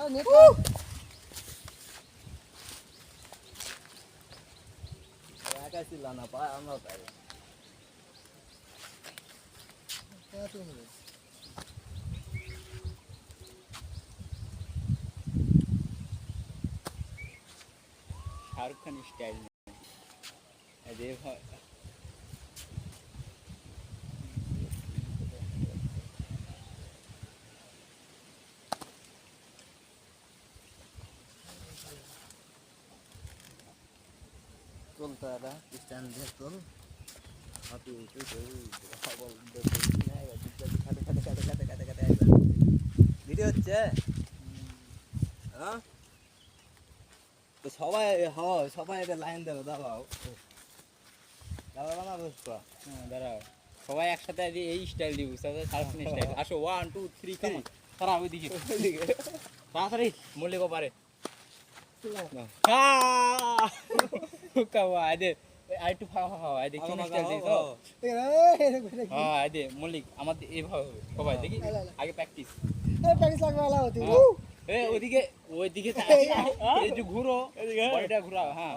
Woo! kasih lah apa amal tadi. Satu এটা stand দিয়ে চল হাতি উঠে ভিডিও হচ্ছে? হ্যাঁ? তো সবাই হ সবাই এটা লাইন দেবো দাঁড়াও। হ্যাঁ, দাঁড়াও। সবাই একসাথে আজ এই স্টাইল দিব সাথে শাহরুখ খান স্টাইল আসো ওয়ান টু থ্রি থ্রি তারা ওইদিকে। তাড়াতাড়ি মল্লিক পারে কাওয়া আদে আর একটু ফাঁকা ফাঁকা আদে কি স্টাইল দিছ হ্যাঁ আদে মল্লিক আমাদের এইভাবে হবে সবাই দেখি আগে প্র্যাকটিস এ ওইদিকে ওইদিকে এই যে ঘুরো বডিটা ঘুরাও হ্যাঁ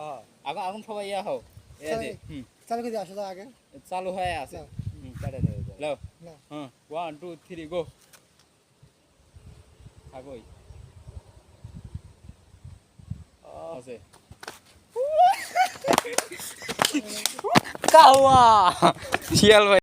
এখন এখন সবাই ইয়া হও চালু করে আসো আগে চালু হয়ে আছে লাও হ্যাঁ ওয়ান টু থ্রি গো থাকোই আছে কাওয়া। শিয়াল ভাই।